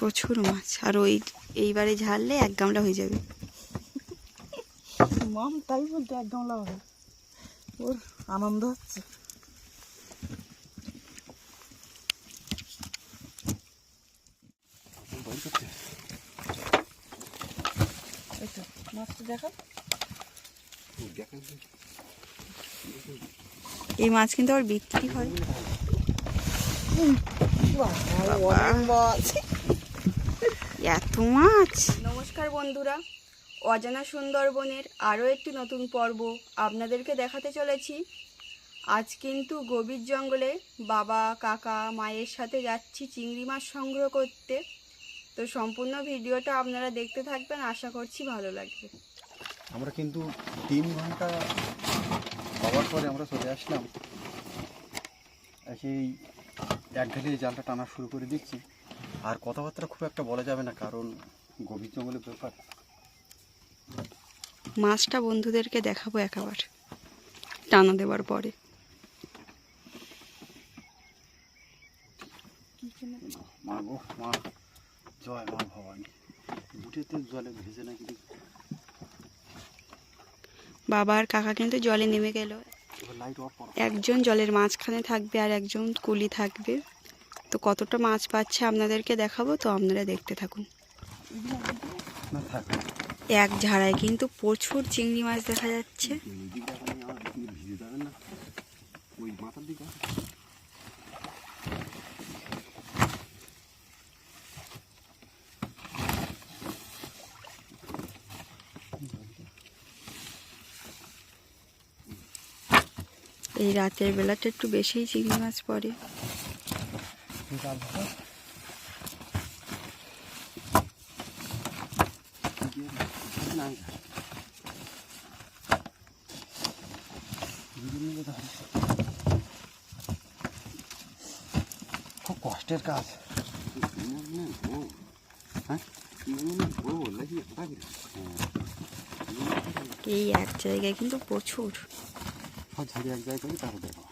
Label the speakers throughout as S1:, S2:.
S1: প্রচুর মাছ আর ওই এইবারে ঝাড়লে এক গামলা হয়ে যাবে।
S2: মাম তাই বলতে এক গামলা হবে। ওর আনন্দ হচ্ছে। এই
S1: মাছ কিন্তু আবার বিক্রি হয়।
S2: মাছ।
S1: এত মাছ। নমস্কার বন্ধুরা অজানা সুন্দরবনের আরও একটি নতুন পর্ব আপনাদেরকে দেখাতে চলেছি। আজ কিন্তু গভীর জঙ্গলে বাবা কাকা মায়ের সাথে যাচ্ছি চিংড়ি মাছ সংগ্রহ করতে। তো সম্পূর্ণ ভিডিওটা আপনারা দেখতে থাকবেন আশা করছি ভালো লাগবে।
S3: আমরা কিন্তু তিন ঘণ্টা হওয়ার পরে আমরা চলে আসলাম। সেই এক ঢেলে জালটা টানা শুরু করে দিচ্ছি। আর কথাবার্তা খুব একটা বলা যাবে না কারণ গভীর জঙ্গলের ব্যাপার।
S1: মাছটা বন্ধুদেরকে দেখাবো একেবার টানা দেওয়ার পরে।
S3: মা গো মা জয় মা ভবানী। বুটেতে জলে ভেজে নাকি দেখি।
S1: বাবা আর কাকা কিন্তু জলে নেমে গেল। একজন জলের মাঝখানে থাকবে আর একজন কুলি থাকবে। কতটা মাছ পাচ্ছে আপনাদেরকে দেখাবো তো আপনারা দেখতে থাকুন। এক ঝাড়ায় কিন্তু প্রচুর চিংড়ি মাছ দেখা যাচ্ছে। এই রাতের বেলাটা একটু বেশিই চিংড়ি মাছ পড়ে।
S3: খুব কষ্টের কাজ
S1: এই এক জায়গায় কিন্তু প্রচুর।
S3: এক জায়গায় তারপর দেখো।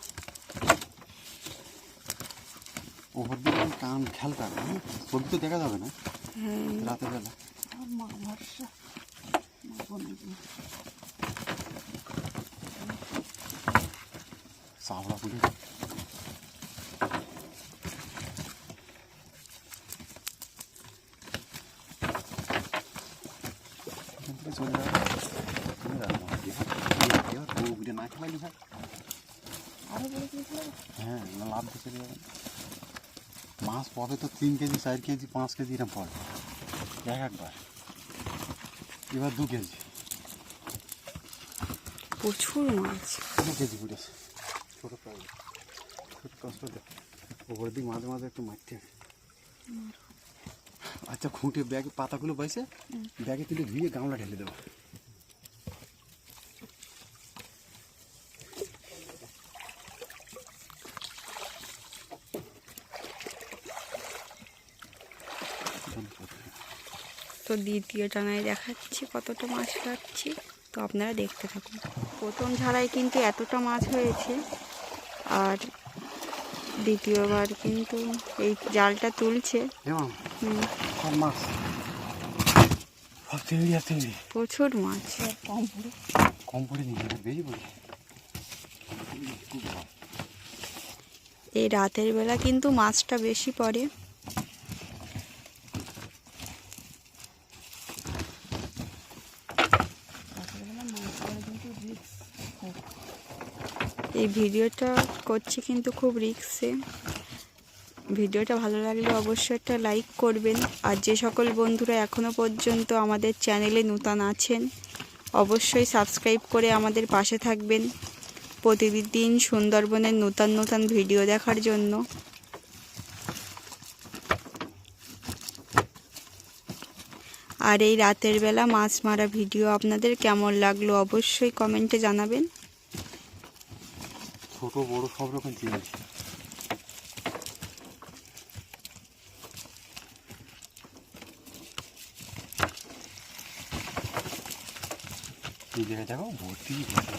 S3: দিকে আমি কান খেয়াল হ্যাঁ? ছবি তো দেখা যাবে না?
S1: হ্যাঁ।
S3: রাতের বেলা চাবড়া পুড়ে চলে যাবে না খেলালি হয়?
S2: দিয়েছিল?
S3: হ্যাঁ লাভ দিয়ে চলে যাবে। মাছ পড়ে তো তিন কেজি চার কেজি পাঁচ কেজি এরকম পড়ে। এক একবার এবার দু কেজি।
S1: প্রচুর মাছ।
S3: দু কেজি পড়েছে। ছোটো প্রায় খুব কষ্ট ওপরের দিক মাঝে মাঝে একটু মারতে হবে। আচ্ছা খুঁটে ব্যাগে পাতাগুলো বাইছে ব্যাগে তুলে ধুয়ে গামলা ঢেলে দেবো।
S1: তো দ্বিতীয় টানায় দেখাচ্ছি কতটা মাছ পাচ্ছি তো আপনারা দেখতে থাকুন। প্রথম ঝাড়ায় কিন্তু এতটা মাছ হয়েছে। আর দ্বিতীয়বার কিন্তু এই জালটা তুলছে। প্রচুর মাছ। এই রাতের বেলা কিন্তু মাছটা বেশি পড়ে
S2: রাত্রেবেলা মাছ পড়ে কিন্তু রিক্স
S1: এই ভিডিওটা করছি কিন্তু খুব রিক্সে ভিডিওটা ভালো লাগলে অবশ্যই একটা লাইক করবেন। আর যে সকল বন্ধুরা এখনও পর্যন্ত আমাদের চ্যানেলে নূতন আছেন, অবশ্যই সাবস্ক্রাইব করে আমাদের পাশে থাকবেন। প্রতিদিন সুন্দরবনের নূতন নূতন ভিডিও দেখার জন্য। আর এই রাতের বেলা মাছ মারা ভিডিও আপনাদের কেমন লাগল অবশ্যই কমেন্টে জানাবেন।
S3: ছোট বড় সব রকম জিনিস। এই দেখো ভর্তি ভর্তি।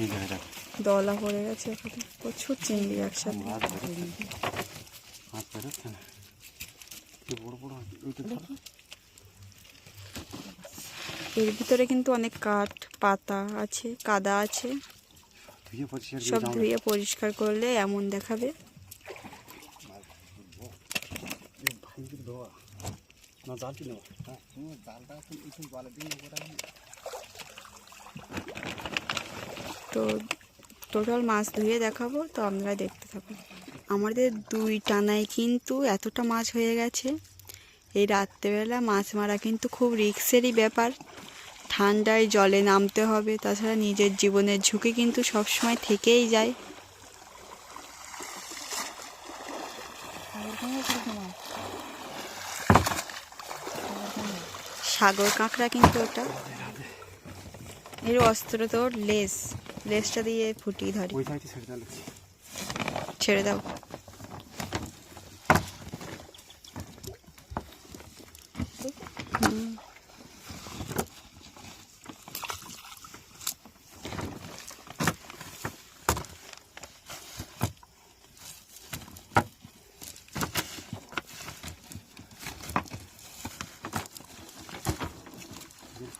S3: এই দেখো।
S1: দলা পড়ে গেছে প্রচুর চিংড়ি একসাথে।
S3: মাছ বেরোচ্ছে না? বড় বড় ওইটা।
S1: এর ভিতরে কিন্তু অনেক কাঠ পাতা আছে কাদা আছে। সব ধুয়ে পরিষ্কার করলে এমন দেখাবে।
S3: হ্যাঁ
S1: তো টোটাল মাছ ধুয়ে দেখাবো তো আপনারা দেখতে থাকুন। আমাদের দুই টানায় কিন্তু এতটা মাছ হয়ে গেছে। এই রাত্রেবেলা মাছ মারা কিন্তু খুব রিক্সেরই ব্যাপার। ঠান্ডায় জলে নামতে হবে তাছাড়া নিজের জীবনের ঝুঁকি কিন্তু সবসময় থেকেই যায়। সাগর কাঁকড়া কিন্তু ওটা। এর অস্ত্র তোর লেস লেসটা দিয়ে ফুটিয়ে ধরে।
S3: ছেড়ে
S1: দাও।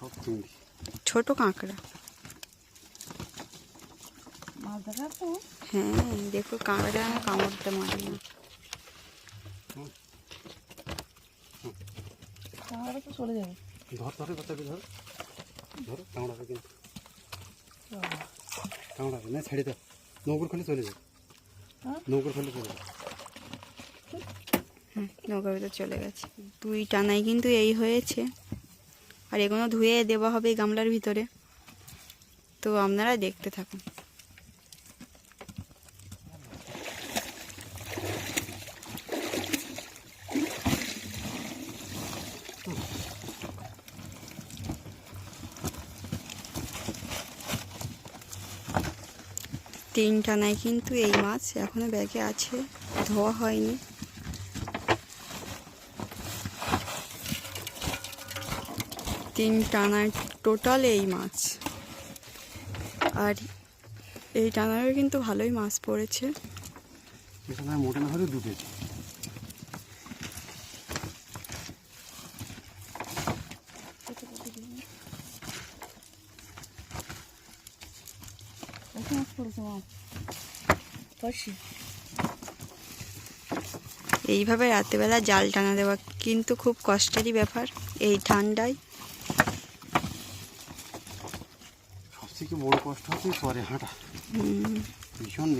S3: সব চিংড়ি
S1: ছোট কাঁকড়া।
S2: তো।
S1: হ্যাঁ দেখো কাঁকড়া যেন কামড়তে মারে না।
S2: তো চলে যাবে।
S3: ধর ধরে ধর ধরো কামড়াবে কিন্তু। কামড়াবে না ছেড়ে দাও নৌকর খুলে চলে যাবে
S2: হ্যাঁ?
S3: নৌকর খুলে চলে যাবে
S1: নৌকার ভিতর চলে গেছে। দুই টানাই কিন্তু এই হয়েছে। আর এগুলো ধুয়ে দেওয়া হবে গামলার ভিতরে। তো আপনারা দেখতে থাকুন। তিনটা নাই কিন্তু এই মাছ এখনও ব্যাগে আছে, ধোয়া হয়নি। তিন টানায় টোটাল এই মাছ। আর এই টানারও কিন্তু ভালোই মাছ পড়েছে।
S3: মোটা না হলে
S1: এইভাবে রাতেবেলা জাল টানা দেওয়া কিন্তু খুব কষ্টেরই ব্যাপার। এই ঠান্ডায়
S3: বড় কষ্ট হচ্ছে পরে হাঁটা। ভীষণ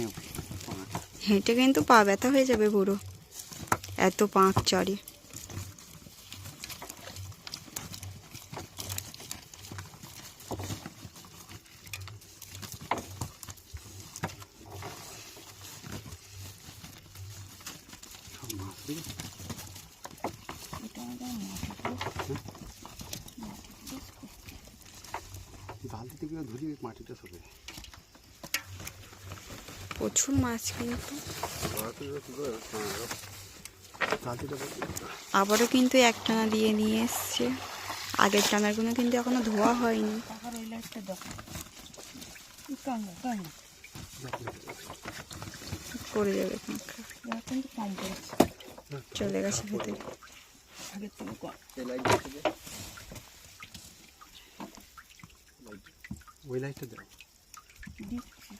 S1: হেঁটে কিন্তু পা ব্যথা হয়ে যাবে বুড়ো। এত পাঁক চড়ে
S3: সব মাছ দিয়ে
S2: এটা আমাদের মাছ
S3: জাল দিতে গিয়ে ধরি ওই মাটিটা সরে
S1: প্রচুর মাছ কিন্তু। আবারও কিন্তু এক টানা দিয়ে নিয়ে এসছে। আগের টানারগুলো কিন্তু এখনও ধোয়া হয়নি।
S2: কাঙ্গা
S1: যাবে
S2: কিন্তু কম
S1: চলে গেছে ভেতরে।
S3: ওই লাইটটা দাও
S2: দিচ্ছি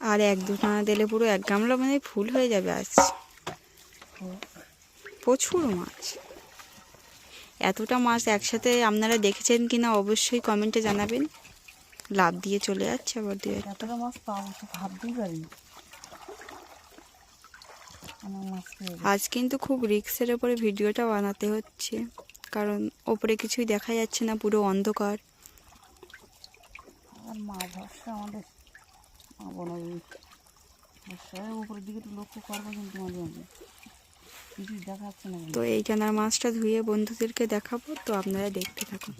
S1: আর এক দু টানা দিলে পুরো এক গামলা মানে ফুল হয়ে যাবে আজ। প্রচুর মাছ। এতটা মাছ একসাথে আপনারা দেখেছেন কিনা অবশ্যই কমেন্টে জানাবেন। লাভ দিয়ে চলে যাচ্ছে আবার দিয়ে
S2: মাছ পাবো ভাবতেই মাছ।
S1: আজ কিন্তু খুব রিক্সের ওপরে ভিডিওটা বানাতে হচ্ছে। কারণ ওপরে কিছুই দেখা যাচ্ছে না পুরো অন্ধকার।
S2: আর মা ভরসা আমাদের উপরের দিকে তো লক্ষ্য করব কিন্তু মাঝে মাঝে। কিছু দেখা না
S1: তো এই মাছটা ধুয়ে বন্ধুদেরকে দেখাবো তো আপনারা দেখতে থাকুন।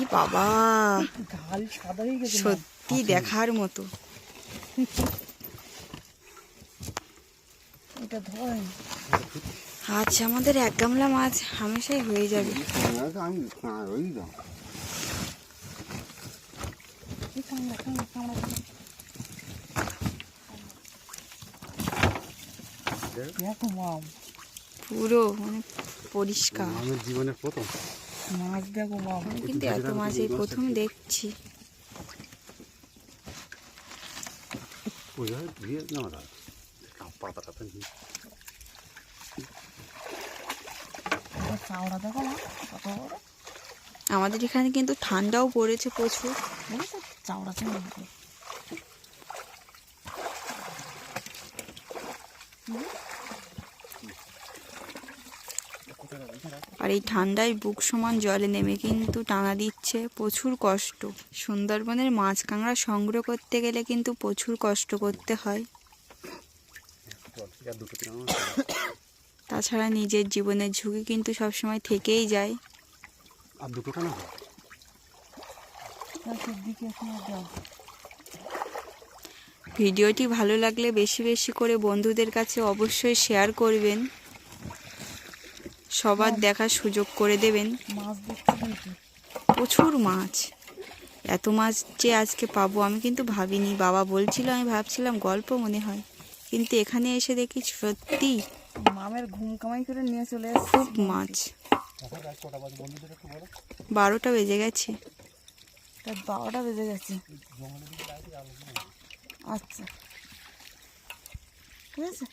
S1: ই বাবা। সত্যি দেখার মতো।
S2: এটা ধরে
S1: আজ আমাদের এক গামলা মাছ হামেশাই হয়ে যাবে।
S3: ওই
S1: পুরো মানে পরিষ্কার।
S3: আমার জীবনের প্রথম।
S2: মাছ দেখো মাম
S1: কিন্তু এত মাছ এই প্রথম দেখছি।
S3: বোঝা ধুয়ে দাদা পাতা টাতা নিয়ে
S2: এটা চাওড়া দেখো মা কত বড়।
S1: আমাদের এখানে কিন্তু ঠান্ডাও পড়েছে প্রচুর।
S2: চাওড়া চিংড়ি
S1: আর এই ঠান্ডায় বুক সমান জলে নেমে কিন্তু টানা দিচ্ছে প্রচুর কষ্ট। সুন্দরবনের মাছ কাঁকড়া সংগ্রহ করতে গেলে কিন্তু প্রচুর কষ্ট করতে হয়। তাছাড়া নিজের জীবনের ঝুঁকি কিন্তু সবসময় থেকেই যায়।
S3: আর দুটো কেন হয়
S1: ভিডিওটি ভালো লাগলে বেশি বেশি করে বন্ধুদের কাছে অবশ্যই শেয়ার করবেন। সবার দেখার সুযোগ করে দেবেন। প্রচুর মাছ। এত মাছ যে আজকে পাবো আমি কিন্তু ভাবিনি। বাবা বলছিল আমি ভাবছিলাম গল্প মনে হয়। কিন্তু এখানে এসে দেখি সত্যি
S2: মামের ঘুম কামাই করে নিয়ে চলে এসছে
S1: মাছ। বারোটা বেজে গেছে।
S2: তার বারোটা বেজে গেছে। আচ্ছা। ঠিক আছে?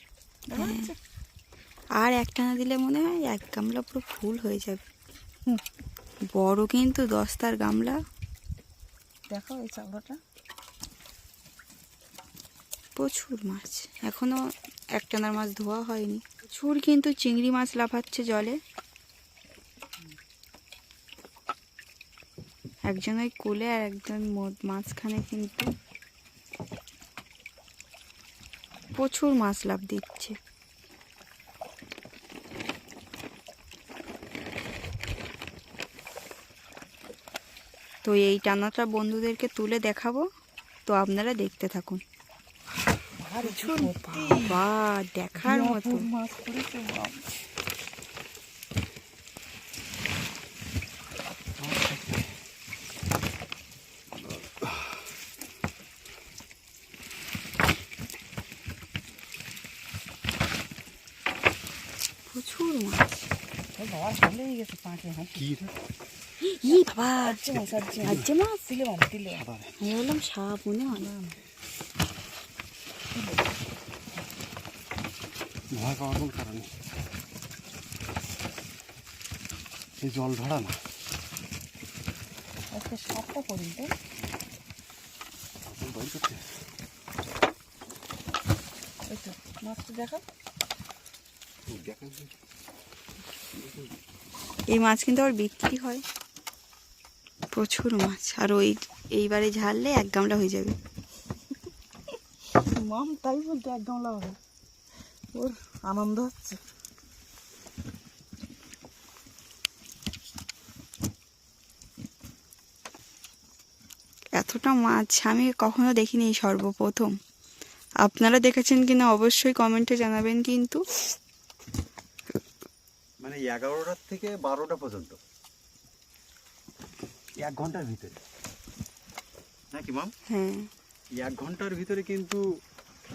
S1: আর একটা না দিলে মনে হয় এক গামলা পুরো ফুল হয়ে যাবে।
S2: হুম।
S1: বড় কিন্তু দশটার গামলা।
S2: দেখো এই চাউড়াটা
S1: প্রচুর মাছ। এখনও একটানার মাছ ধোয়া হয়নি। প্রচুর কিন্তু চিংড়ি মাছ লাফাচ্ছে জলে। একজন ওই কোলে আর একজন মাঝখানে কিন্তু প্রচুর মাছ লাভ দিচ্ছে। তো এই টানাটা বন্ধুদেরকে তুলে দেখাবো। তো আপনারা দেখতে থাকুন।
S2: আরে সত্যি
S1: বা দেখার মতো
S2: অপূর্ব মাছ পড়েছে বাপ।
S1: প্রচুর মাছ
S2: ওই বাবার হলেই গেছে পাঁচে হাঁটি
S3: কি রে
S1: ই বাবা
S2: আচ্ছা মাছ আচ্ছা
S1: আজ্জে মাছ
S2: দিলে মাছ দিলে মাছ।
S1: আমি বললাম সাপ মনে হয় না
S3: ভয় পাওয়ার কোনো কারণ। নেই এই জল ধরা না।
S2: করি
S3: করতে
S2: মাছটা দেখা।
S1: এই মাছ কিন্তু আবার বিক্রি হয়। প্রচুর মাছ। আর ওই এইবারে ঝাড়লে এক গামলা হয়ে যাবে।
S2: মাম তাই বলতে এক গামলা হবে ওর আনন্দ হচ্ছে।
S1: এতটা মাছ আমি কখনো দেখিনি সর্বপ্রথম। আপনারা দেখেছেন কিনা অবশ্যই কমেন্টে জানাবেন কিন্তু।
S3: মানে এগারোটার থেকে বারোটা পর্যন্ত। এক ঘণ্টার ভিতরে। নাকি মাম?
S1: হ্যাঁ।
S3: এক ঘণ্টার ভিতরে কিন্তু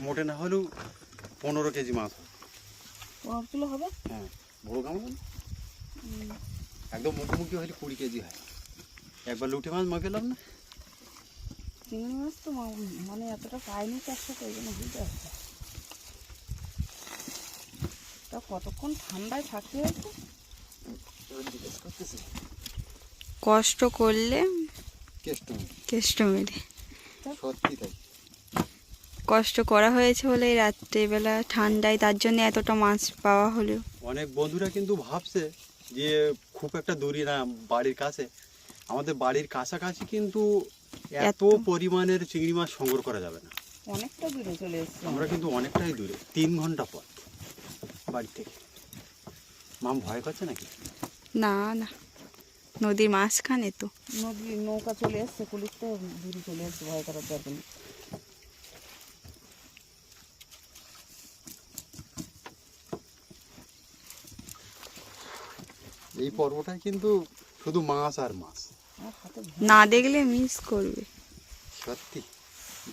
S3: মোটে না হলেও পনেরো কেজি মাছ হয়।
S2: পনেরো কিলো হবে?
S3: হ্যাঁ বড় গামলা একদম মুখোমুখি হলে কুড়ি কেজি হয়। একবার লুটে মাছ মাগেলাম না?
S2: চিংড়ি মাছ তো মা- মানে এতটা পাইনি চারশো হয়ে যাচ্ছে তা কতক্ষণ ঠান্ডায় থাকতে হয়েছে?
S3: জিজ্ঞেস করতেছি।
S1: কষ্ট করলে
S3: কেষ্ট
S1: কেষ্ট
S3: সত্যি তাই।
S1: কষ্ট করা হয়েছে বলে রাত্রেবেলা ঠান্ডায় তার জন্য এতটা মাছ পাওয়া হলো।
S3: অনেক বন্ধুরা কিন্তু ভাবছে যে খুব একটা দূরে না বাড়ির কাছে। আমাদের বাড়ির কাছাকাছি কিন্তু এত
S1: এত?
S3: পরিমাণের চিংড়ি মাছ সংগ্রহ করা যাবে না।
S2: অনেকটা দূরে চলে এসছে।
S3: আমরা কিন্তু অনেকটাই দূরে তিন ঘণ্টা পর বাড়ি থেকে। মাম ভয় করছে নাকি?
S1: না না। নদীর মাঝখানে তো।
S2: নদী নৌকা চলে এসছে পুলিশ তো দূরে চলে এসছে ভয় করার দরকার নেই।
S3: এই পর্বটায় কিন্তু শুধু মাছ আর মাছ।
S1: না দেখলে মিস করবে।
S3: সত্যি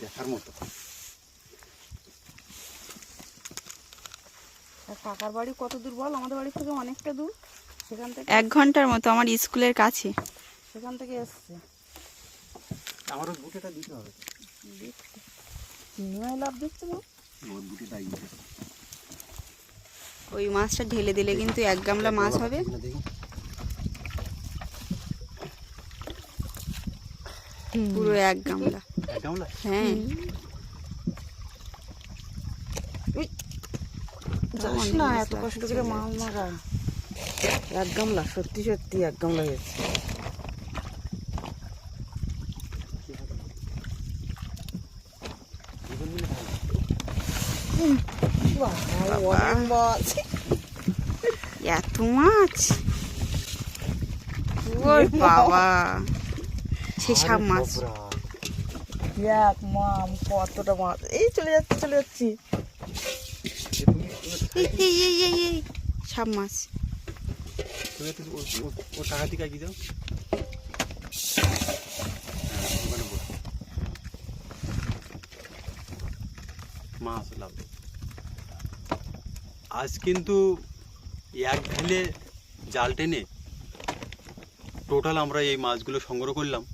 S3: দেখার মতো।
S2: কাকার বাড়ি কত দূর বল? আমাদের বাড়ি থেকে অনেকটা দূর। সেখান থেকে
S1: এক ঘণ্টার মতো আমার স্কুলের কাছে।
S2: সেখান থেকে এসছে।
S3: আমারও বুটেটা দিতে হবে।
S2: চিংড়ি লাভ দিচ্ছে না
S3: আমার বুটেটা দিতে
S1: ওই মাছটা ঢেলে দিলে কিন্তু এক গামলা মাছ হবে। পুরো এক গামলা। হ্যাঁ।
S2: যাস না এত কষ্ট করে মাছ মারা। এক গামলা সত্যি সত্যি এক গামলা হয়েছে
S1: এত মাছ? বাবা। সে সব মাছ।
S2: এক মাম কতটা মাছ। এই চলে যাচ্ছি চলে যাচ্ছি।
S1: এই এই এই সব মাছ।
S3: তুমি একটু ও- ও- ও টাকা দিকে এগিয়ে যাও। মাছ লাভ আজ কিন্তু এক ঢেলে জাল টেনে টোটাল আমরা এই মাছগুলো সংগ্রহ করলাম।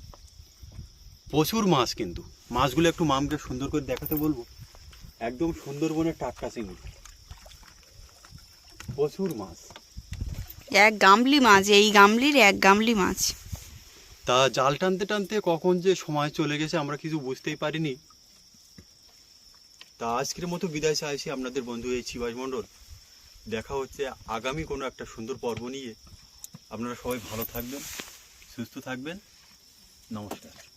S3: প্রচুর মাছ কিন্তু। মাছগুলো একটু মামকে সুন্দর করে দেখাতে বলব। একদম সুন্দরবনের টাটকা চিংড়ি। প্রচুর মাছ।
S1: এক গামলি মাছ, এই গামলির এক গামলি মাছ।
S3: তা জাল টানতে টানতে কখন যে সময় চলে গেছে আমরা কিছু বুঝতেই পারিনি। তা আজকের মতো বিদায় চাইছি আপনাদের বন্ধু এই শিবাজ মণ্ডল। দেখা হচ্ছে আগামী কোনো একটা সুন্দর পর্ব নিয়ে। আপনারা সবাই ভালো থাকবেন, সুস্থ থাকবেন। নমস্কার।